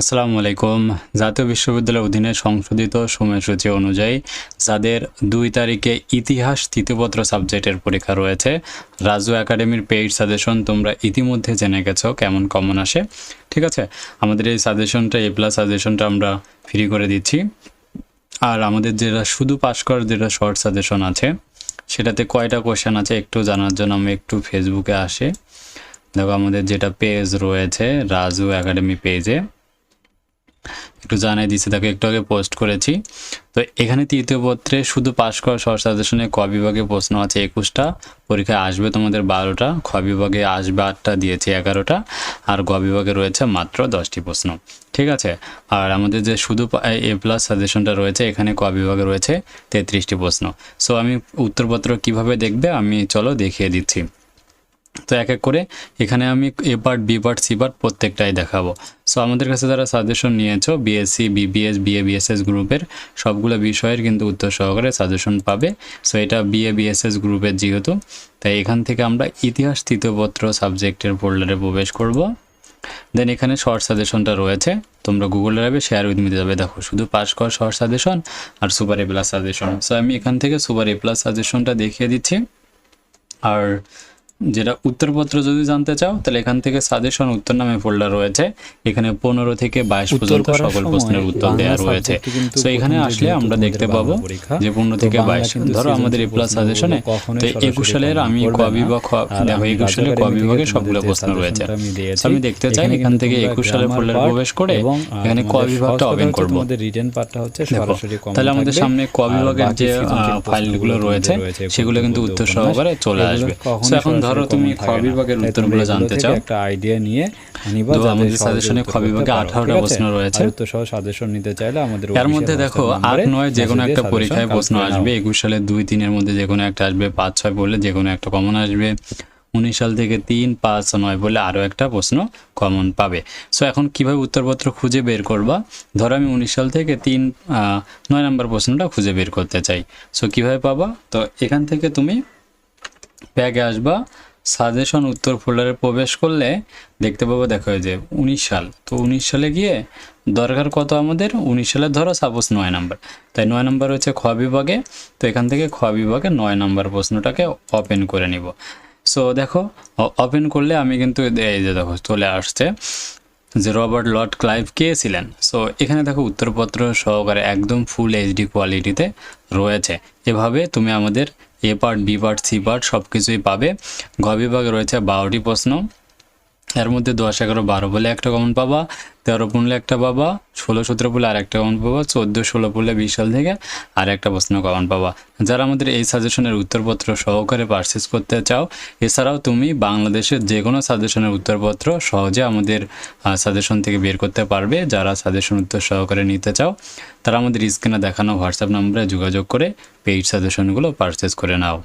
আসসালামু আলাইকুম। জাতীয় বিশ্ববিদ্যালয়ের অধীনে সংশোধিত সময়সূচি অনুযায়ী যাদের দুই তারিখে ইতিহাস তৃতীয়পত্র সাবজেক্টের পরীক্ষা রয়েছে, রাজু একাডেমির পেইড সাজেশন তোমরা ইতিমধ্যে জেনে গেছো, কেমন কমন আসে। ঠিক আছে, আমাদের এই সাজেশনটা, এ প্লাস সাজেশনটা আমরা ফ্রি করে দিচ্ছি। আর আমাদের যেটা শুধু পাশ করার যেটা শর্ট সাজেশন আছে, সেটাতে কয়টা কোশ্চেন আছে একটু জানার জন্য আমি একটু ফেসবুকে আসে। দেখো, আমাদের যেটা পেজ রয়েছে, রাজু একাডেমি পেজে একটু জানাই দিচ্ছি। তাকে একটু আগে পোস্ট করেছি। তো এখানে তৃতীয় পত্রে শুধু পাশ করা সর সাজেশনে ক বিভাগে প্রশ্ন আছে একুশটা। পরীক্ষায় আসবে তোমাদের বারোটা। খ বিভাগে আসবে আটটা, দিয়েছে এগারোটা। আর গ বিভাগে রয়েছে মাত্র দশটি প্রশ্ন। ঠিক আছে? আর আমাদের যে শুধু এ প্লাস সাজেশনটা রয়েছে, এখানে ক বিভাগে রয়েছে তেত্রিশটি প্রশ্ন। সো আমি উত্তরপত্র কীভাবে দেখবে আমি, চলো দেখিয়ে দিচ্ছি। তো এক এক করে এখানে আমি A part B part C part প্রত্যেকটাই দেখাবো। সো আমাদের কাছে যারা সাজেশন নিয়েছো বিএসসি বিবিএস বিএ বিএসএস গ্রুপের সবগুলো বিষয়ের কিন্তু উত্তর সহকারে সাজেশন পাবে। সো এটা বিএ বিএসএস গ্রুপের যেহেতু, তাই এখান থেকে আমরা ইতিহাস তৃতীয়পত্র সাবজেক্টের ফোল্ডারে প্রবেশ করব। দেন এখানে শর্ট সাজেশনটা রয়েছে। তোমরা গুগলে যাবে শেয়ার উইথ মিতে যাবে। দেখো, শুধু পাস কর short suggestion R super A plus suggestion so আমি এখান থেকে সুপার এ প্লাস সাজেশনটা দেখিয়ে দিচ্ছি। আর যেটা উত্তরপত্র যদি জানতে চাও তাহলে এখান থেকে সাজেশন উত্তর নামে ফোল্ডার রয়েছে। এখানে পনেরো থেকে বাইশ পর্যন্ত সকল প্রশ্নের উত্তর দেওয়া রয়েছে। তো এখানে আসলে আমরা দেখতে পাবো যে পনেরো থেকে বাইশ ধরো আমাদের এ প্লাস সাজেশনে তো একুশ সালের আমি ক বিভাগ দেখো একুশ সালে ক বিভাগে সবগুলো প্রশ্ন রয়েছে। আমি দেখতে চাই এখান থেকে একুশ সালের ফোল্ডারে প্রবেশ করে এখানে ক বিভাগটা ওপেন করব। তাহলে আমাদের সামনে ক বিভাগের যে ফাইলগুলো রয়েছে সেগুলো কিন্তু উত্তর সহকারে চলে আসবে। এখন ধরো তুমি খ বিভাগের উত্তরগুলো জানতে চাও। একটা আইডিয়া নিয়ে নিবা তো আমাদের সাজেশনে খ বিভাগে করতে 18টা প্রশ্ন রয়েছে। আর উত্তর সহ সাজেশন নিতে চাইলে আমাদের এর মধ্যে দেখো আট নয় যে কোনো একটা পরীক্ষায় প্রশ্ন আসবে নাও। একুশ সালে দুই তিনের মধ্যে যে কোনো একটা আসবে পাঁচ ছয় বললে যে কোনো একটা কমন আসবে উনিশ সাল থেকে তিন পাঁচ নয় বলে আরও একটা প্রশ্ন কমন পাবে। সো এখন কীভাবে উত্তরপত্র খুঁজে বের করবা? ধরো আমি উনিশ সাল থেকে তিন আহ, নয় নম্বর প্রশ্নটা খুঁজে বের করতে চাই। সো কীভাবে পাবা? তো এখান থেকে তুমি ব্যাগে আসবা সাজেশন উত্তর ফোল্ডারে প্রবেশ করলে দেখতে পাবো দেখো যে উনিশ সাল। তো উনিশ সালে গিয়ে দরকার কত আমাদের? উনিশ সালে ধরো সাপোজ নয় নাম্বার তাই নয় নাম্বার হচ্ছে খ বিভাগে। তো এখান থেকে খ বিভাগে নয় নাম্বার প্রশ্নটাকে ওপেন করে নিব। সো দেখো ওপেন করলে আমি কিন্তু এই যে দেখো চলে আসছে যে রবার্ট লর্ড ক্লাইভ কে ছিলেন? সো এখানে দেখো উত্তরপত্র সহকারে একদম ফুল এইচডি কোয়ালিটিতে রয়েছে। এভাবে তুমি আমাদের A part B part C part সব কিছুই পাবে। ঘ বিভাগে রয়েছে বারোটি প্রশ্ন। এর মধ্যে দশ, এগারো, বারো বলে একটা কমন পাবা, তেরো পনেরো একটা পাবা, ষোলো, সতেরো বলে আর একটা কমন পাবা, চোদ্দ, ষোলো বলে বিশ সাল থেকে আর একটা প্রশ্ন কমন পাবা। যারা আমাদের এই সাজেশনের উত্তরপত্র সহকারে পারচেস করতে চাও, এছাড়াও তুমি বাংলাদেশের যে কোনো সাজেশনের উত্তরপত্র সহজে আমাদের সাজেশন থেকে বের করতে পারবে, যারা সাজেশন উত্তর সহকারে নিতে চাও, তারা আমাদের স্ক্রিনে দেখানো হোয়াটসঅ্যাপ নম্বরে যোগাযোগ করে পেইড সাজেশনগুলো পারচেস করে নাও।